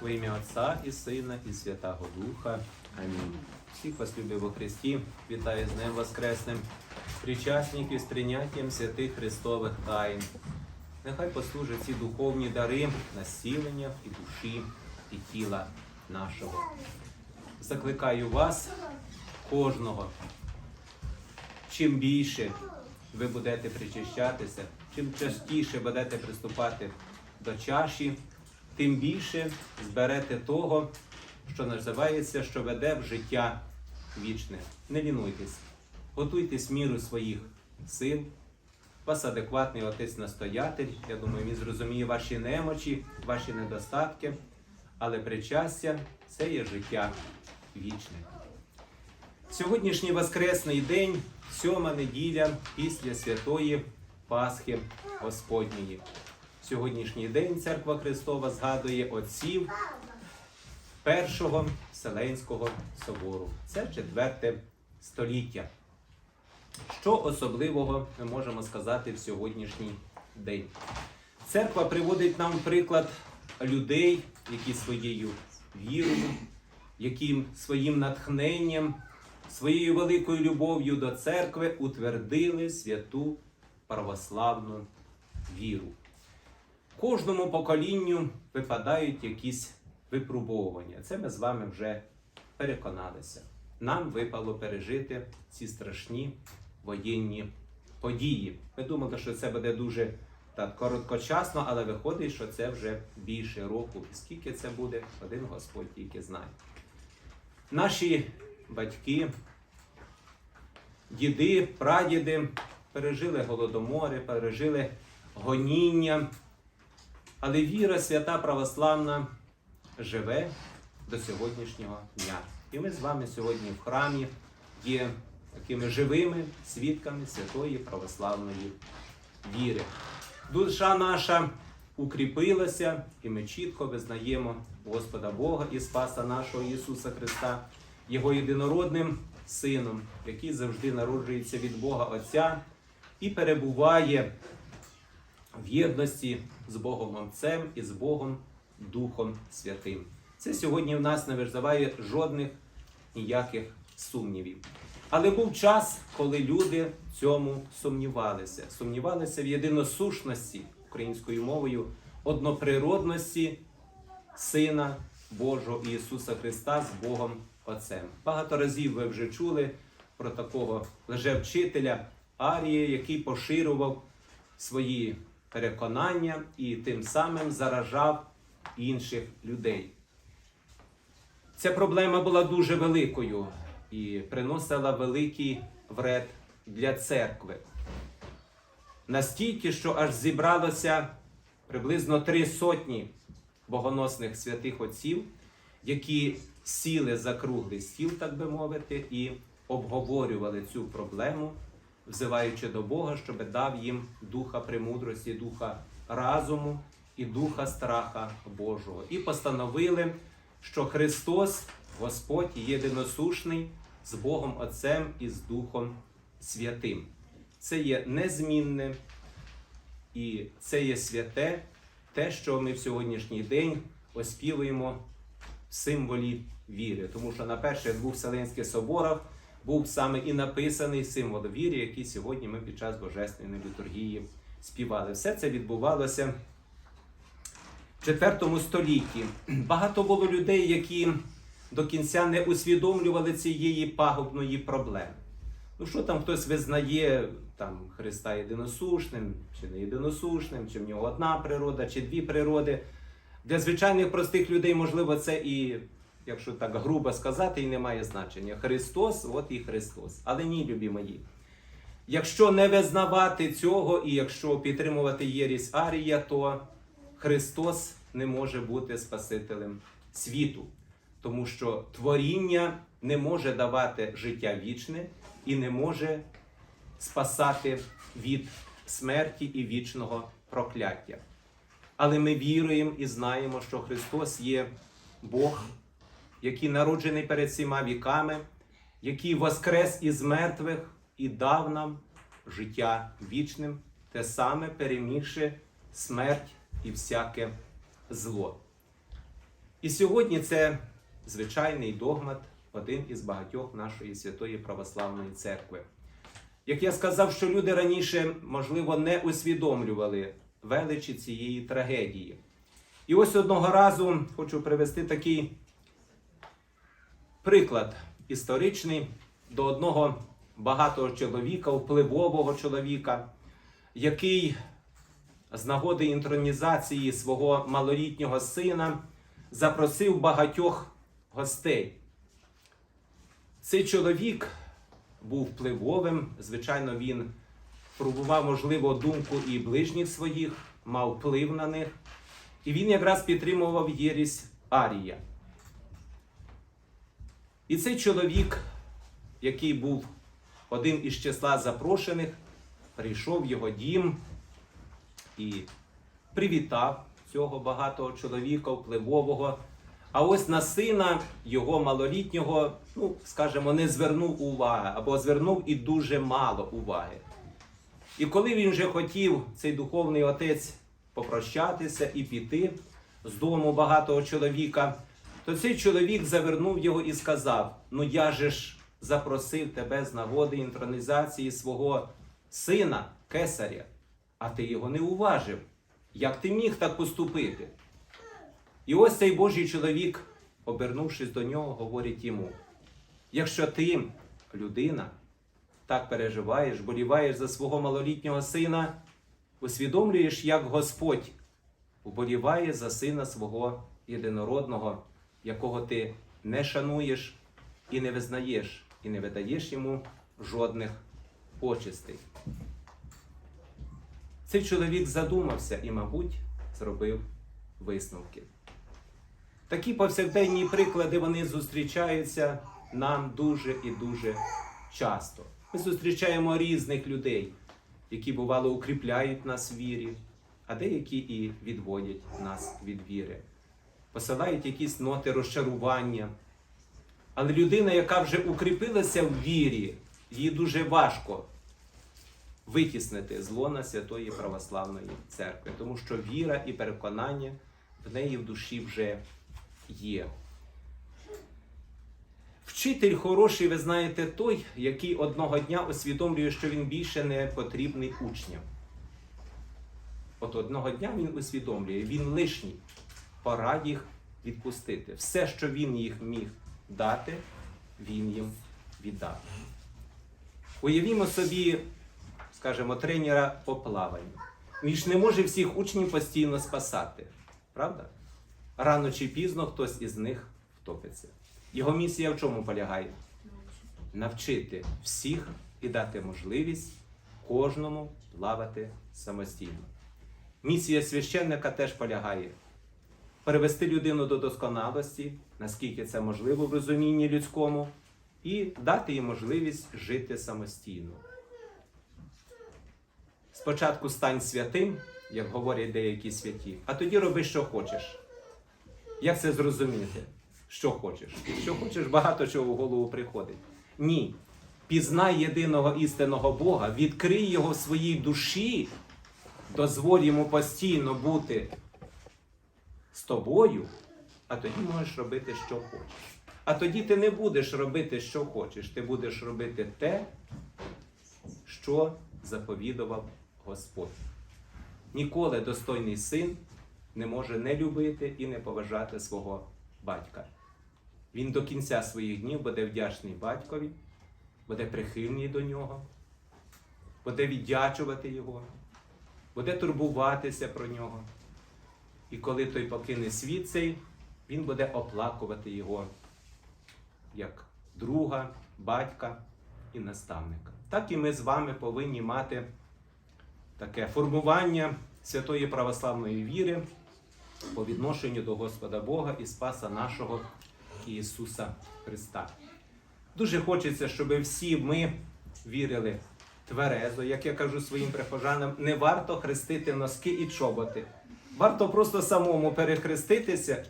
Во ім'я Отця і Сина, і Святого Духа. Амінь. Всіх вас любив у Христі, вітаю з Днем Воскресним, причасників з прийняттям святих Христових тайн. Нехай послужать ці духовні дари насілення і душі, і тіла нашого. Закликаю вас, кожного, чим більше ви будете причащатися, чим частіше будете приступати до чаші, тим більше зберете того, що називається, що веде в життя вічне. Не лінуйтесь, готуйтесь міру своїх сил. Вас адекватний отець-настоятель. Я думаю, він зрозуміє ваші немочі, ваші недостатки, але причастя це є життя вічне. Сьогоднішній Воскресний день, сьома неділя після святої Пасхи Господньої. Сьогоднішній день Церква Христова згадує отців Першого Вселенського собору. Це четверте століття. Що особливого ми можемо сказати в сьогоднішній день? Церква приводить нам приклад людей, які своєю вірою, які своїм натхненням, своєю великою любов'ю до церкви утвердили святу православну віру. Кожному поколінню випадають якісь випробовування. Це ми з вами вже переконалися. Нам випало пережити ці страшні воєнні події. Ми думали, що це буде дуже так короткочасно, але виходить, що це вже більше року. І скільки це буде, один Господь тільки знає. Наші батьки, діди, прадіди пережили голодомори, пережили гоніння. Але віра свята православна живе до сьогоднішнього дня. І ми з вами сьогодні в храмі є такими живими свідками святої православної віри. Душа наша укріпилася, і ми чітко визнаємо Господа Бога і Спаса нашого Ісуса Христа, Його єдинородним Сином, який завжди народжується від Бога Отця і перебуває в єдності з Богом Отцем і з Богом Духом Святим. Це сьогодні в нас не визиває жодних ніяких сумнівів. Але був час, коли люди цьому сумнівалися. Сумнівалися в єдиносушності українською мовою, одноприродності Сина Божого Ісуса Христа з Богом Отцем. Багато разів ви вже чули про такого лжевчителя Арія, який поширював свої переконання і тим самим заражав інших людей. Ця проблема була дуже великою і приносила великий вред для церкви. Настільки, що аж зібралося приблизно три сотні богоносних святих отців, які сіли за круглий стіл, так би мовити, і обговорювали цю проблему, взиваючи до Бога, щоб дав їм духа премудрості, духа разуму і духа страха Божого. І постановили, що Христос, Господь, єдиносушний з Богом Отцем і з Духом Святим. Це є незмінне і це є святе, те, що ми в сьогоднішній день оспівуємо в символі віри. Тому що на перших двох Вселенських соборах був саме і написаний символ віри, який сьогодні ми під час Божественної літургії співали. Все це відбувалося в IV столітті. Багато було людей, які до кінця не усвідомлювали цієї пагубної проблеми. Ну, що там хтось визнає там, Христа єдиносушним, чи не єдиносушним, чи в нього одна природа, чи дві природи. Для звичайних простих людей, можливо, це і, якщо так грубо сказати, і не має значення. Христос, от і Христос. Але ні, любі мої. Якщо не визнавати цього, і якщо підтримувати єрість Арія, то Христос не може бути Спасителем світу, тому що творіння не може давати життя вічне і не може спасати від смерті і вічного прокляття. Але ми віруємо і знаємо, що Христос є Бог, який народжений перед всіма віками, який воскрес із мертвих і дав нам життя вічним, те саме перемігши смерть і всяке зло. І сьогодні це звичайний догмат, один із багатьох нашої святої православної церкви. Як я сказав, що люди раніше, можливо, не усвідомлювали величі цієї трагедії. І ось одного разу хочу привести такий приклад історичний до одного багатого чоловіка, впливового чоловіка, який з нагоди інтронізації свого малолітнього сина запросив багатьох гостей. Цей чоловік був впливовим, звичайно, він пробував, можливо, думку і ближніх своїх, мав вплив на них. І він якраз підтримував єрість Арія. І цей чоловік, який був один із числа запрошених, прийшов в його дім і привітав цього багатого чоловіка, впливового. А ось на сина його малолітнього, ну, скажімо, не звернув уваги або звернув і дуже мало уваги. І коли він вже хотів, цей духовний отець, попрощатися і піти з дому багатого чоловіка, то цей чоловік завернув його і сказав: Ну я же ж запросив тебе з нагоди інтронізації свого сина, кесаря, а ти його не уважив. Як ти міг так поступити? І ось цей Божий чоловік, обернувшись до нього, говорить йому: якщо ти, людина, так переживаєш, боліваєш за свого малолітнього сина, усвідомлюєш, як Господь вболіває за сина свого єдинородного, якого ти не шануєш і не визнаєш, і не видаєш йому жодних почестей. Цей чоловік задумався і, мабуть, зробив висновки. Такі повсякденні приклади вони зустрічаються нам дуже і дуже часто. Ми зустрічаємо різних людей, які бувало укріпляють нас в вірі, а деякі і відводять нас від віри, посилають якісь ноти розчарування. Але людина, яка вже укріпилася в вірі, їй дуже важко витіснити зло на Святої Православної Церкви, тому що віра і переконання в неї в душі вже є. Вчитель хороший, ви знаєте, той, який одного дня усвідомлює, що він більше не потрібний учням. От одного дня він усвідомлює, він лишній, пора їх відпустити. Все, що він їх міг дати, він їм віддав. Уявімо собі, скажімо, тренера по плаванню. Він ж не може всіх учнів постійно спасати. Правда? Рано чи пізно хтось із них втопиться. Його місія в чому полягає? Навчити всіх і дати можливість кожному плавати самостійно. Місія священника теж полягає перевести людину до досконалості, наскільки це можливо в розумінні людському, і дати їй можливість жити самостійно. Спочатку стань святим, як говорять деякі святі, а тоді роби, що хочеш. Як це зрозуміти? Що хочеш? Що хочеш, багато чого в голову приходить. Ні. Пізнай єдиного істинного Бога, відкрий його в своїй душі, дозволь йому постійно бути з тобою, а тоді можеш робити, що хочеш. А тоді ти не будеш робити, що хочеш. Ти будеш робити те, що заповідував Господь. Ніколи достойний син не може не любити і не поважати свого батька. Він до кінця своїх днів буде вдячний батькові, буде прихильний до нього, буде віддячувати його, буде турбуватися про нього. І коли той покине світ цей, він буде оплакувати його як друга, батька і наставника. Так і ми з вами повинні мати таке формування святої православної віри по відношенню до Господа Бога і Спаса нашого Ісуса Христа. Дуже хочеться, щоб всі ми вірили тверезо, як я кажу своїм прихожанам, не варто хрестити носки і чоботи. Варто просто самому перехреститися,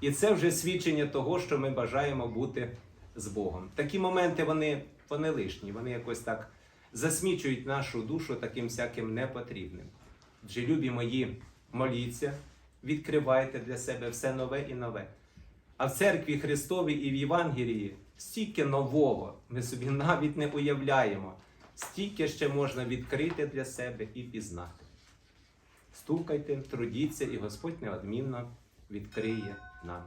і це вже свідчення того, що ми бажаємо бути з Богом. Такі моменти вони, вони лишні, вони якось так засмічують нашу душу таким всяким непотрібним. Отже, любі мої, моліться, відкривайте для себе все нове і нове. А в церкві Христовій і в Євангелії стільки нового ми собі навіть не уявляємо, стільки ще можна відкрити для себе і пізнати. Стукайте, трудіться, і Господь неодмінно відкриє нам.